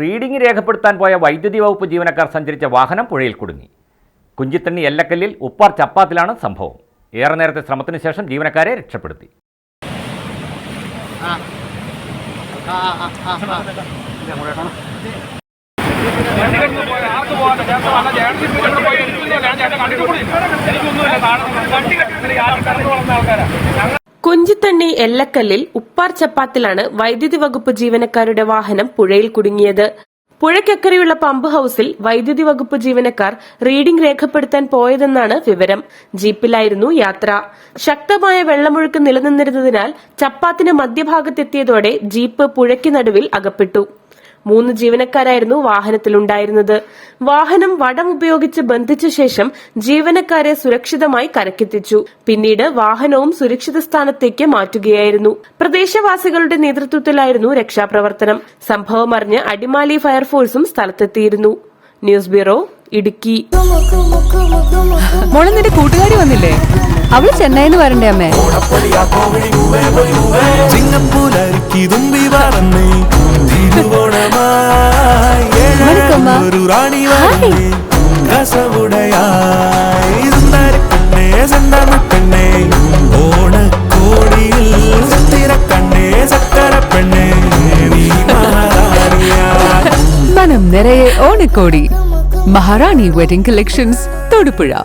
Reading രേഖപ്പെടുത്താൻ പോയ വൈദ്യുതി വകുപ്പ് ജീവനക്കാർ സഞ്ചരിച്ച വാഹനം പുഴയിൽ കുടുങ്ങി. കുഞ്ചിത്തണ്ണി എല്ലക്കല്ലിൽ ഉപ്പാർ ചപ്പാത്തിലാണ് സംഭവം. ഏറെ നേരത്തെ ശ്രമത്തിന് ശേഷം ജീവനക്കാരെ രക്ഷപ്പെടുത്തി. കുഞ്ചിത്തണ്ണി എല്ലക്കല്ലിൽ ഉപ്പാർ ചപ്പാത്തിലാണ് വൈദ്യുതി വകുപ്പ് ജീവനക്കാരുടെ വാഹനം പുഴയിൽ കുടുങ്ങിയത്. പുഴയ്ക്കക്കരയുള്ള പമ്പ് ഹൌസിൽ വൈദ്യുതി വകുപ്പ് ജീവനക്കാർ റീഡിംഗ് രേഖപ്പെടുത്താൻ പോയതെന്നാണ് വിവരം. ജീപ്പിലായിരുന്നു യാത്ര. ശക്തമായ വെള്ളമൊഴുക്ക് നിലനിന്നിരുന്നതിനാൽ ചപ്പാത്തിന് മധ്യഭാഗത്തെത്തിയതോടെ ജീപ്പ് പുഴയ്ക്ക് നടുവിൽ അകപ്പെട്ടു. മൂന്ന് ജീവനക്കാരായിരുന്നു വാഹനത്തിലുണ്ടായിരുന്നത്. വാഹനം വടം ഉപയോഗിച്ച് ബന്ധിച്ച ശേഷം ജീവനക്കാരെ സുരക്ഷിതമായി കരക്കെത്തിച്ചു. പിന്നീട് വാഹനവും സുരക്ഷിത സ്ഥാനത്തേക്ക് മാറ്റുകയായിരുന്നു. പ്രദേശവാസികളുടെ നേതൃത്വത്തിലായിരുന്നു രക്ഷാപ്രവർത്തനം. സംഭവം അറിഞ്ഞ് അടിമാലി ഫയർഫോഴ്സും സ്ഥലത്തെത്തിയിരുന്നു. News bureau Idukki. മോളെ നിന്റെ കൂട്ടുകാരി വന്നില്ലേ? അവൾ ചെന്നൈന്ന് വരണ്ടേ അമ്മേ? ചിങ്ങപ്പൂലരിക്കി மனமாய் ஒரு ராணி வந்தேன் ரசவுடையாய் சுந்தரி கண்ணே செந்தம பெண்ணே ஓண கோடியில் சத்திர கண்ணே சக்கர பெண்ணே மனம் நிறைய ஓணக்கோடி. மகாராணி வெட்டிங் கலெக்ஷன்ஸ் தொடுப்புழா